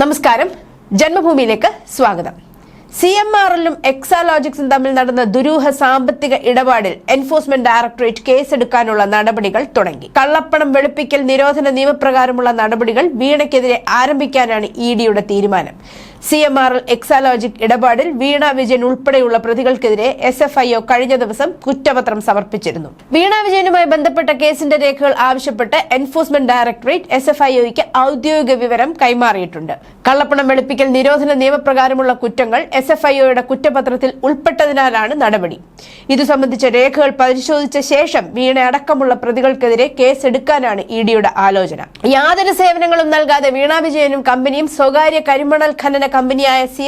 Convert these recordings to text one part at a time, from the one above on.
നമസ്കാരം. ജന്മഭൂമിയിലേക്ക് സ്വാഗതം. C M R എല്ലും എക്സാലോജിക്സും തമ്മിൽ നടന്ന ദുരൂഹ സാമ്പത്തിക ഇടപാടിൽ എൻഫോഴ്സ്മെന്റ് ഡയറക്ടറേറ്റ് കേസെടുക്കാനുള്ള നടപടികൾ തുടങ്ങി. കള്ളപ്പണം വെളുപ്പിക്കൽ നിരോധന നിയമപ്രകാരമുള്ള നടപടികൾ വീണയ്ക്കെതിരെ ആരംഭിക്കാനാണ് ഇ ഡിയുടെ തീരുമാനം. C M R L Exalogic ഇടപാടിൽ വീണ വിജയൻ ഉൾപ്പെടെയുള്ള പ്രതികൾക്കെതിരെ എസ് എഫ് ഐ ഒ കഴിഞ്ഞ ദിവസം കുറ്റപത്രം സമർപ്പിച്ചിരുന്നു. വീണ വിജയനുമായി ബന്ധപ്പെട്ട കേസിന്റെ രേഖകൾ ആവശ്യപ്പെട്ട് enforcement directorate S F I ഔദ്യോഗിക വിവരം കൈമാറിയിട്ടുണ്ട്. കള്ളപ്പണം വെളുപ്പിക്കൽ നിരോധന നിയമപ്രകാരമുള്ള കുറ്റങ്ങൾ എസ് എഫ് ഐ ഒയുടെ കുറ്റപത്രത്തിൽ ഉൾപ്പെട്ടതിനാലാണ് നടപടി. ഇതു സംബന്ധിച്ച രേഖകൾ പരിശോധിച്ച ശേഷം വീണ അടക്കമുള്ള പ്രതികൾക്കെതിരെ കേസെടുക്കാനാണ് ഇ ഡിയുടെ ആലോചന. യാതൊരു സേവനങ്ങളും നൽകാതെ വീണ വിജയനും കമ്പനിയും സ്വകാര്യ കരിമണൽ ഖനന കമ്പനിയായ സി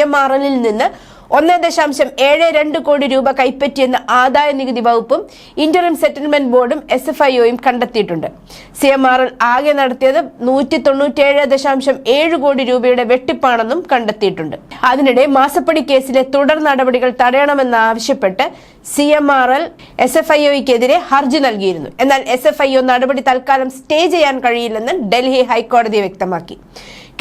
നിന്ന് ഒന്ന് ദശാംശം ഏഴ് രണ്ട് കോടി രൂപ കൈപ്പറ്റിയെന്ന് ആദായ നികുതി വകുപ്പും ഇന്റർം സെറ്റിൽമെന്റ് ബോർഡും എസ് എഫ് ഐ ഒയും കണ്ടെത്തിയിട്ടുണ്ട്. സി എം ആർ എൽ ആകെ നടത്തിയത് നൂറ്റി തൊണ്ണൂറ്റേഴ് ദശാംശം ഏഴ് കോടി രൂപയുടെ വെട്ടിപ്പാണെന്നും കണ്ടെത്തിയിട്ടുണ്ട്. അതിനിടെ മാസപ്പടി കേസിലെ തുടർ നടപടികൾ തടയണമെന്നാവശ്യപ്പെട്ട് C M R L S F I ഒയ്ക്കെതിരെ ഹർജി നൽകിയിരുന്നു. എന്നാൽ എസ് എഫ് ഐ ഒ നടപടി തൽക്കാലം സ്റ്റേ ചെയ്യാൻ കഴിയില്ലെന്ന് ഡൽഹി ഹൈക്കോടതി വ്യക്തമാക്കി.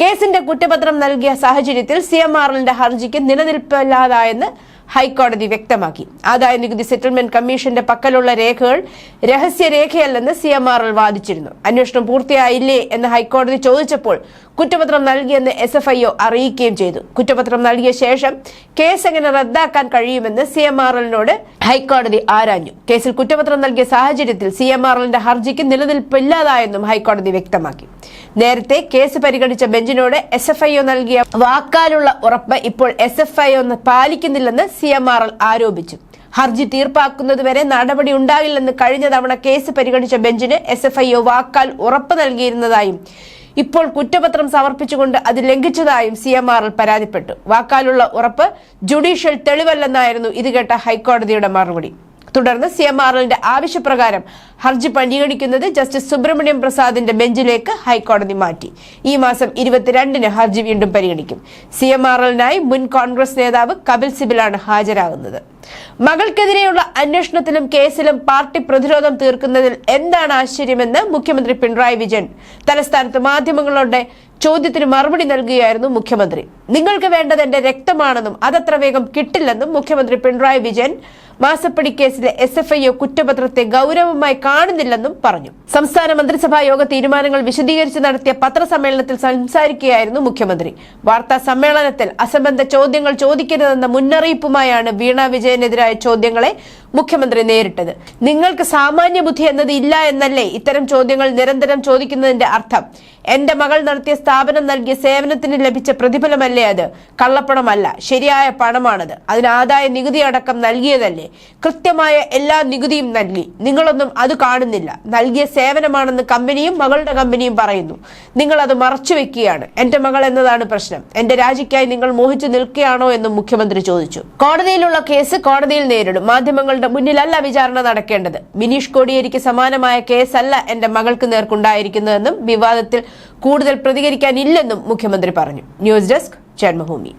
കേസിന്റെ കുറ്റപത്രം നൽകിയ സാഹചര്യത്തിൽ സി എം എല്ലിന്റെ ഹർജിക്ക് നിലനിൽപ്പില്ലാതായെന്ന് ഹൈക്കോടതി വ്യക്തമാക്കി. ആദായ നികുതി സെറ്റിൽമെന്റ് കമ്മീഷന്റെ പക്കലുള്ള രേഖകൾ രഹസ്യരേഖയല്ലെന്ന് സി എം ആർ എൽ വാദിച്ചിരുന്നു. അന്വേഷണം പൂർത്തിയായില്ലേ എന്ന് ഹൈക്കോടതി ചോദിച്ചപ്പോൾ കുറ്റപത്രം നൽകിയെന്ന് എസ് എഫ് ഐ ഒ അറിയിക്കുകയും ചെയ്തു. കുറ്റപത്രം നൽകിയ ശേഷം കേസ് എങ്ങനെ റദ്ദാക്കാൻ കഴിയുമെന്ന് സി എം ആർ എല്ലിനോട് ഹൈക്കോടതി ആരാഞ്ഞു. കേസിൽ കുറ്റപത്രം നൽകിയ സാഹചര്യത്തിൽ സി എം ആർ എല്ലിന്റെ ഹർജിക്ക് നിലനിൽപ്പില്ലാതായെന്നും ഹൈക്കോടതി വ്യക്തമാക്കി. നേരത്തെ കേസ് പരിഗണിച്ച ബെഞ്ചിനോട് എസ് എഫ് ഐ ഒ നൽകിയ വാക്കാലുള്ള ഉറപ്പ് ഇപ്പോൾ എസ് എഫ് ഐ ഒ പാലിക്കുന്നില്ലെന്ന് സി എം ആർ എൽ ആരോപിച്ചു. ഹർജി തീർപ്പാക്കുന്നതുവരെ നടപടി ഉണ്ടാകില്ലെന്ന് കഴിഞ്ഞ തവണ കേസ് പരിഗണിച്ച ബെഞ്ചിന് എസ് എഫ് ഐ ഒ വാക്കാൽ ഉറപ്പ് നൽകിയിരുന്നതായും ഇപ്പോൾ കുറ്റപത്രം സമർപ്പിച്ചുകൊണ്ട് അത് ലംഘിച്ചതായും സി എം ആറിൽ പരാതിപ്പെട്ടു. വാക്കാലുള്ള ഉറപ്പ് ജുഡീഷ്യൽ തെളിവല്ലെന്നായിരുന്നു ഇത് കേട്ട ഹൈക്കോടതിയുടെ മറുപടി. തുടർന്ന് സി എം ആർ എല്ലിന്റെ ആവശ്യപ്രകാരം ഹർജി പരിഗണിക്കുന്നത് ജസ്റ്റിസ് സുബ്രഹ്മണ്യം പ്രസാദിന്റെ ബെഞ്ചിലേക്ക് ഹൈക്കോടതി മാറ്റി. ഈ മാസം ഇരുപത്തിരണ്ടിന് ഹർജി വീണ്ടും പരിഗണിക്കും. സി എം ആർ എല്ലിനായി മുൻ കോൺഗ്രസ് നേതാവ് കപിൽ സിബിലാണ് ഹാജരാകുന്നത്. മകൾക്കെതിരെയുള്ള അന്വേഷണത്തിലും കേസിലും പാർട്ടി പ്രതിരോധം തീർക്കുന്നതിൽ എന്താണ് ആശ്ചര്യമെന്ന് മുഖ്യമന്ത്രി പിണറായി വിജയൻ തലസ്ഥാനത്ത് മാധ്യമങ്ങളുടെ ചോദ്യത്തിന് മറുപടി നൽകുകയായിരുന്നു മുഖ്യമന്ത്രി. നിങ്ങൾക്ക് വേണ്ടത് എന്റെ രക്തമാണെന്നും അതത്ര വേഗം കിട്ടില്ലെന്നും മുഖ്യമന്ത്രി പിണറായി വിജയൻ മാസപ്പടി കേസിലെ എസ് എഫ് ഐ കുറ്റപത്രത്തെ ഗൗരവമായി കാണുന്നില്ലെന്നും പറഞ്ഞു. സംസ്ഥാന മന്ത്രിസഭാ യോഗ തീരുമാനങ്ങൾ വിശദീകരിച്ച് നടത്തിയ പത്രസമ്മേളനത്തിൽ സംസാരിക്കുകയായിരുന്നു മുഖ്യമന്ത്രി. വാർത്താ സമ്മേളനത്തിൽ അസംബന്ധ ചോദ്യങ്ങൾ ചോദിക്കരുതെന്ന മുന്നറിയിപ്പുമായാണ് വീണ വിജയനെതിരായ ചോദ്യങ്ങളെ മുഖ്യമന്ത്രി നേരിട്ടത്. നിങ്ങൾക്ക് സാമാന്യ ബുദ്ധി എന്നത് ഇല്ല എന്നല്ലേ ഇത്തരം ചോദ്യങ്ങൾ നിരന്തരം ചോദിക്കുന്നതിന്റെ അർത്ഥം? എന്റെ മകൾ നടത്തിയ സ്ഥാപനം നൽകിയ സേവനത്തിന് ലഭിച്ച പ്രതിഫലമല്ലേ അത്? കള്ളപ്പണമല്ല ശരിയായ പണമാണത്. അതിന് ആദായ നികുതി അടക്കം നൽകിയതല്ലേ? കൃത്യമായ എല്ലാ നികുതിയും നൽകി. നിങ്ങളൊന്നും അത് കാണുന്നില്ല. നൽകിയ സേവനമാണെന്ന് കമ്പനിയും മകളുടെ കമ്പനിയും പറയുന്നു. നിങ്ങൾ അത് മറച്ചു വെക്കുകയാണ്. എന്റെ മകൾ എന്നതാണ് പ്രശ്നം. എന്റെ രാജിക്കായി നിങ്ങൾ മോഹിച്ചു നിൽക്കുകയാണോ എന്നും മുഖ്യമന്ത്രി ചോദിച്ചു. കോടതിയിലുള്ള കേസ് കോടതിയിൽ നേരിടും. മാധ്യമങ്ങളുടെ മുന്നിലല്ല വിചാരണ നടക്കേണ്ടത്. ബിനീഷ് കോടിയേരിക്ക് സമാനമായ കേസല്ല എന്റെ മകൾക്ക് നേർക്കുണ്ടായിരിക്കുന്നതെന്നും വിവാദത്തിൽ കൂടുതൽ പ്രതികരിക്കാനില്ലെന്നും മുഖ്യമന്ത്രി പറഞ്ഞു. News desk Janmabhumi